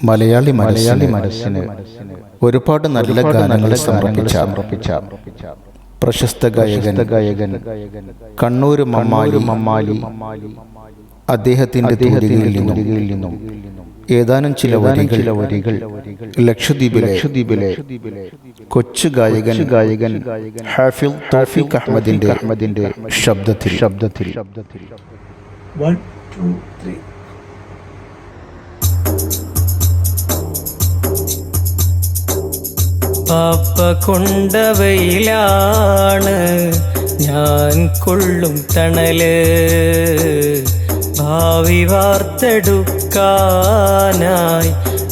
മലയാളി മലയാളി മനസ്സിന് ഒരുപാട് നല്ല ഗാനങ്ങളെ സമർപ്പിച്ച പ്രശസ്ത ഗായകൻ ഗായകൻ കണ്ണൂർ മമ്മാലി മമ്മാലി അദ്ദേഹത്തിന്റെ തൂലികയിൽ നിന്നും ഏതാനും ചില വരികൾ വരികൾ ലക്ഷദ്വീപിലെ ലക്ഷദ്വീപിലെ കൊച്ചു ഗായകൻ ഗായകൻ ഹാഫിൽ തൗഫീഖ് അഹമ്മദിന്റെ അഹമ്മദിന്റെ ശബ്ദത്തിൽ ശബ്ദത്തിൽ ശബ്ദത്തിൽ വൺ ടു three. പാപ്പ കൊണ്ടവയിലാണ് ഞാൻ കൊള്ളും തണൽ. ഭാവി വാർത്തെടുക്കാനായി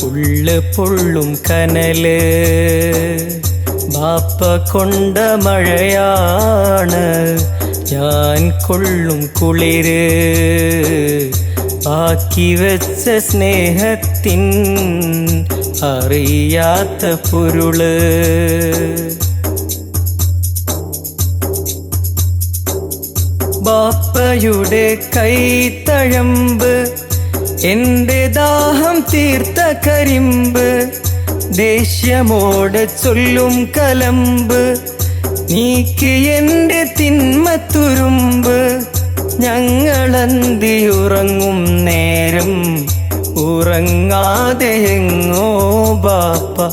ഉള്ളു പൊള്ളും കനൽ. ബാപ്പ കൊണ്ട മഴയാണ് ഞാൻ കൊള്ളും കുളിര്. ബാക്കി വെച്ച സ്നേഹത്തിൻ അറിയാത്ത പൊരുൾ. ബാപ്പയുടെ കൈത്തഴമ്പ് എന്റെ ദാഹം തീർത്ത കരിമ്പ് ദേഷ്യമോടെ ചൊല്ലും കലമ്പ് നീക്ക് എന്റെ തിന്മത്തുരുമ്പ് ഞങ്ങളന്തി ഉറങ്ങും നേരം ഉറങ്ങാതെ എങ്ങോ ബാപ്പ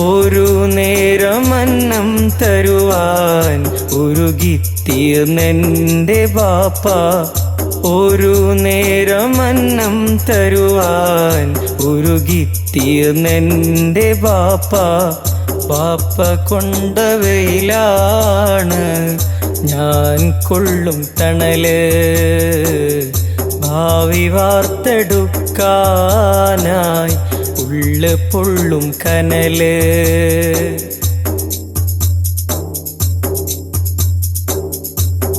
ഒരു നേരം അന്നം തരുവാൻ ഉരുകിത്തീർന്നെന്റെ ബാപ്പ ഒരു നേരം അന്നം തരുവാൻ ഉരുകിത്തീർന്നെന്റെ ബാപ്പ. ബാപ്പ കൊണ്ട വെയിലാണ് ഞാൻ കൊള്ളും തണൽ. ഭാവി വാർത്തെടുക്കാനായി ഉള്ളു പൊള്ളും കനൽ.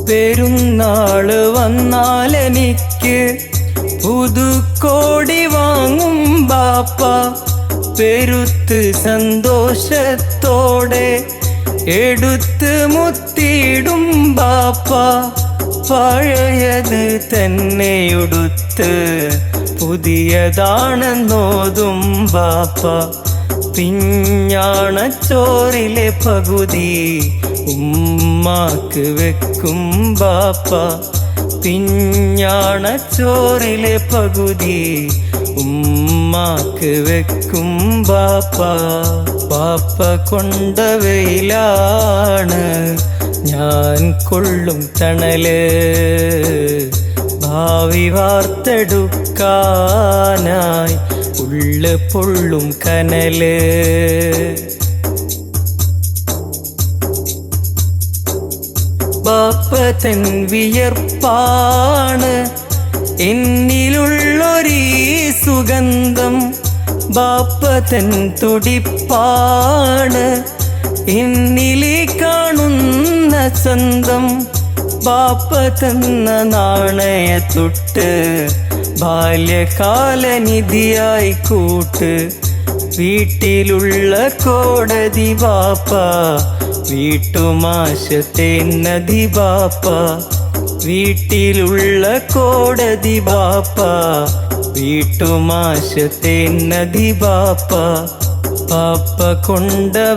പെരുന്നാൾ വന്നാലെനിക്ക് പുതുക്കോടി വാങ്ങും ബാപ്പ. പെരുത്ത് സന്തോഷത്തോടെ എടുത്ത് മുത്തിയിടും ബാപ്പ. പഴയത് തന്നെയുടുത്ത് പുതിയതാണെന്നോതും ബാപ്പ. പിഞ്ഞാണച്ചോറിലെ പകുതി ഉമ്മാക്ക് വെക്കും ബാപ്പ. പിഞ്ഞാണച്ചോറിലെ പകുതി ഉമ്മാക്ക് വെക്കും ബാപ്പ. ബാപ്പ കൊണ്ട വെയിലാണ് ഞാൻ കൊള്ളും തണൽ. ഭാവി വാർത്തെടുക്കാനായി ഉള്ളു പൊള്ളും കനൽ. ബാപ്പതൻ വിയർപ്പാണ് എന്നിലുള്ളൊരീ സുഗന്ധം. ബാപ്പതൻ തുടിപ്പാണ് എന്നിലെ കാണുന്ന സ്വന്തം ബാപ്പ തന്ന നാണയത്തൊട്ട് ബാല്യകാല നിധിയായി കൂട്ട് വീട്ടിലുള്ള കോടതി ബാപ്പ വീട്ടുമാശത്തെ നദി ബാപ്പ വീട്ടിലുള്ള കോടതി ബാപ്പ വീട്ടുമാശത്തെ നദി ബാപ്പ. പാപ്പ കൊണ്ടവയിലാണ്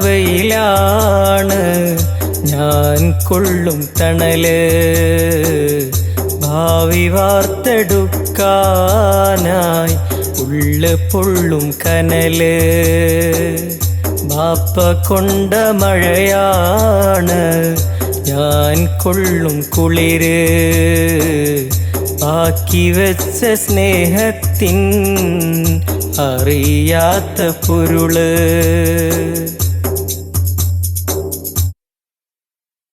ഞാൻ കൊള്ളും തണൽ. ഭാവി വാർത്തെടുക്കാനായി ഉള്ളു പൊള്ളും കനൽ. ബാപ്പ കൊണ്ട മഴയാണ് ഞാൻ കൊള്ളും കുളിര്. ബാക്കി വെച്ച സ്നേഹത്തിൻ അറിയാത്ത പൊരുൾ.